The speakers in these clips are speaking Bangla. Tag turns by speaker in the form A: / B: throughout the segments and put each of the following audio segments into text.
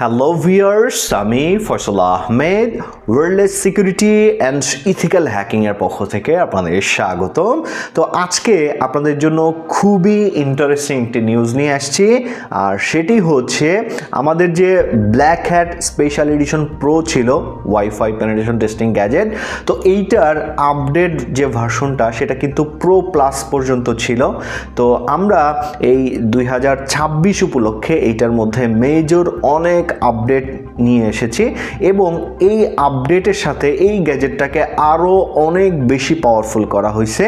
A: হ্যালো ভিয়ার্স আমি Faisal Ahmed wireless security and ethical হ্যাকিংয়ের পক্ষ থেকে আপনাদের স্বাগতম। তো আজকে আপনাদের জন্য খুবই ইন্টারেস্টিং একটি নিউজ নিয়ে আসছি। আর সেটি হচ্ছে, আমাদের যে black hat special edition pro ছিল ওয়াইফাই পেনিটেশন টেস্টিং গ্যাজেট তো এইটার আপডেট যে ভার্সনটা সেটা কিন্তু প্রো প্লাস পর্যন্ত ছিল। তো আমরা এই দুই হাজার ছাব্বিশ উপলক্ষে এইটার মধ্যে মেজর অনেক আপডেট নিয়ে এসেছি এবং এই আপডেটের সাথে এই গ্যাজেটটাকে আরও অনেক বেশি পাওয়ারফুল করা হয়েছে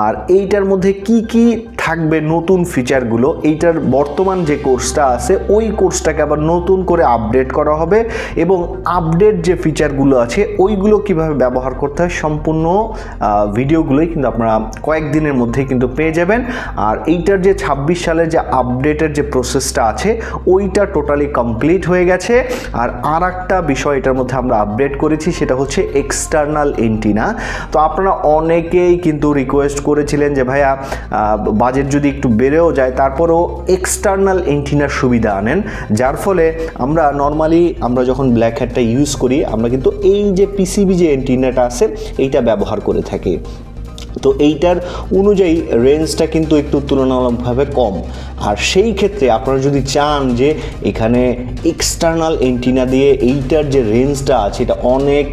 A: আর এইটার মধ্যে কি কি থাকবে নতুন ফিচারগুলো এইটার বর্তমান যে কোর্সটা আছে, ওই কোর্সটাকে আবার নতুন করে আপডেট করা হবে এবং আপডেট যে ফিচারগুলো আছে, ওইগুলো কীভাবে ব্যবহার করতে হয় সম্পূর্ণ ভিডিওগুলোই কিন্তু আপনারা কয়েকদিনের মধ্যেই কিন্তু পেয়ে যাবেন। আর এইটার যে ছাব্বিশ সালের যে আপডেটের যে প্রসেসটা আছে, ওইটা টোটালি কমপ্লিট হয়ে গেছে। আর আর একটা বিষয় এটার মধ্যে আমরা আপডেট করেছি, সেটা হচ্ছে এক্সটার্নাল এন্টিনা তো আপনারা অনেকেই কিন্তু রিকোয়েস্ট করেছিলেন যে, ভাইয়া বাজেট যদি একটু বেড়েও যায়, তারপরেও এক্সটার্নাল এন্টিনার সুবিধা আনেন, যার ফলে আমরা নর্মালি আমরা যখন ব্ল্যাক হ্যাটটা ইউজ করি, আমরা কিন্তু এই যে পিসিবি যে এন্টিনাটা আছে, এইটা ব্যবহার করে থাকি। তো এইটার অনুযায়ী রেঞ্জটা কিন্তু একটু তুলনামূলকভাবে কম। আর সেই ক্ষেত্রে আপনারা যদি চান যে এখানে এক্সটার্নাল এন্টিনা দিয়ে এইটার যে রেঞ্জটা আছে, এটা অনেক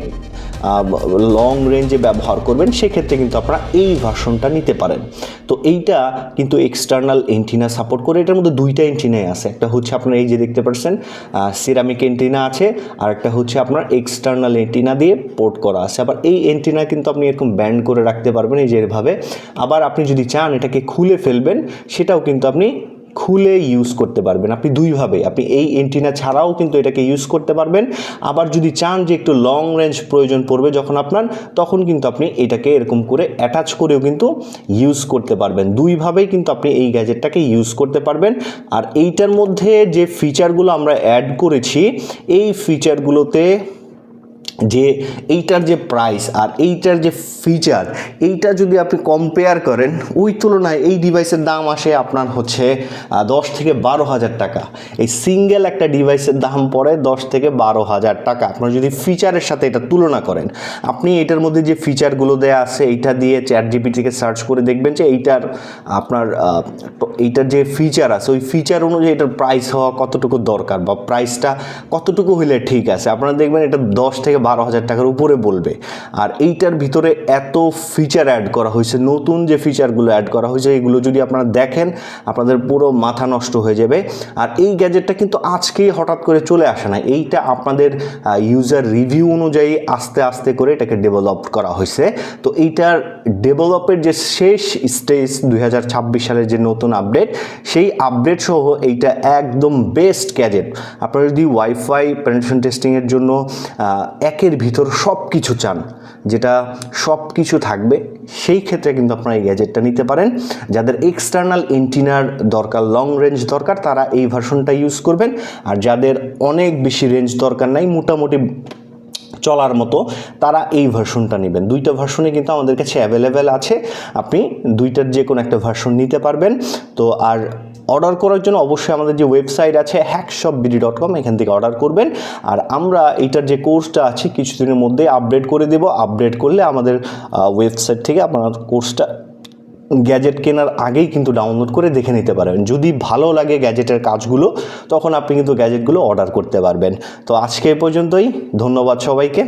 A: লং রেঞ্জে ব্যবহার করবেন, সেক্ষেত্রে কিন্তু আপনারা এই ভার্সনটা নিতে পারেন। তো এইটা কিন্তু এক্সটার্নাল এন্টিনা সাপোর্ট করে, এটার মধ্যে দুইটা এন্টিনাই আছে। একটা হচ্ছে আপনার এই যে দেখতে পাচ্ছেন সিরামিক এন্টিনা আছে, আর একটা হচ্ছে আপনার এক্সটার্নাল এন্টিনা দিয়ে পোর্ট করা আছে। আবার এই এন্টিনা কিন্তু আপনি এরকম ব্যান্ড করে রাখতে পারবেন এই যেভাবে আবার আপনি যদি চান এটাকে খুলে ফেলবেন, সেটাও কিন্তু আপনি খুলে ইউজ করতে পারবেন। আপনি দুইভাবে আপনি এই এন্টিনা ছাড়াও কিন্তু এটাকে ইউজ করতে পারবেন। আবার যদি চান যে একটু লং রেঞ্জ প্রয়োজন পড়বে যখন আপনার, তখন কিন্তু আপনি এটাকে এরকম করে অ্যাটাচ করেও কিন্তু ইউজ করতে পারবেন। দুইভাবেই কিন্তু আপনি এই গ্যাজেটটাকে ইউজ করতে পারবেন। আর এইটার মধ্যে যে ফিচারগুলো আমরা অ্যাড করেছি, এই ফিচারগুলোতে যে এইটার যে প্রাইস আর এইটার যে ফিচার এইটা যদি আপনি কম্পেয়ার করেন, ওই তুলনায় এই ডিভাইসের দাম আসে আপনার হচ্ছে দশ থেকে বারো হাজার টাকা। এই সিঙ্গেল একটা ডিভাইসের দাম পড়ে দশ থেকে বারো হাজার টাকা। আপনার যদি ফিচারের সাথে এটা তুলনা করেন, আপনি এটার মধ্যে যে ফিচারগুলো দেওয়া আছে, এইটা দিয়ে চ্যাট জিপিটিকে সার্চ করে দেখবেন যে এইটার, আপনার এইটার যে ফিচার আছে, ওই ফিচার অনুযায়ী এটার প্রাইস হওয়া কতটুকু দরকার বা প্রাইসটা কতটুকু হলে ঠিক আছে। আপনারা দেখবেন এটা দশ থেকে বারো হাজার টাকার উপরে বলবে। আর এইটার ভিতরে এত ফিচার অ্যাড করা হয়েছে নতুন যে ফিচারগুলো অ্যাড করা হয়েছে এগুলো যদি আপনারা দেখেন আপনাদের পুরো মাথা নষ্ট হয়ে যাবে। আর এই গ্যাজেটটা কিন্তু আজকেই হঠাৎ করে চলে আসে না। এইটা আপনাদের ইউজার রিভিউ অনুযায়ী আস্তে আস্তে করে এটাকে ডেভেলপ করা হয়েছে। তো এইটার ডেভেলপের যে শেষ স্টেজ দু হাজার ছাব্বিশ সালের যে নতুন আপডেট সেই আপডেট সহ এইটা একদম বেস্ট গ্যাজেট আপনারা যদি ওয়াইফাই পেনিট্রেশন টেস্টিংয়ের জন্য আহ, একের ভিতর সব কিছু চান, যেটা সব কিছু থাকবে, সেই ক্ষেত্রে কিন্তু আপনারা এই গ্যাজেটটা নিতে পারেন। যাদের এক্সটার্নাল এন্টিনার দরকার লং রেঞ্জ দরকার, তারা এই ভার্সনটা ইউজ করবেন। আর যাদের অনেক বেশি রেঞ্জ দরকার নাই, মোটামুটি চলার মতো, তারা এই ভার্সনটা নেবেন। দুইটা ভার্সনে কিন্তু আমাদের কাছে অ্যাভেলেবেল আছে। আপনি দুইটার যে কোনো একটা ভার্সন নিতে পারবেন। তো আর অর্ডার করার জন্য অবশ্যই আমাদের যে ওয়েবসাইট আছে হ্যাকশপ বিডি ডট কম এখান থেকে অর্ডার করবেন। আর আমরা এইটার যে কোর্সটা আছে, কিছুদিনের মধ্যে আপডেট করে দেব। আপডেট করলে আমাদের ওয়েবসাইট থেকে আপনার কোর্সটা গ্যাজেট কেনার আগেই কিন্তু ডাউনলোড করে দেখে নিতে পারবেন। যদি ভালো লাগে গ্যাজেটের কাজগুলো, তখন আপনি কিন্তু গ্যাজেটগুলো অর্ডার করতে পারবেন। তো আজকে এ পর্যন্তই। ধন্যবাদ সবাইকে।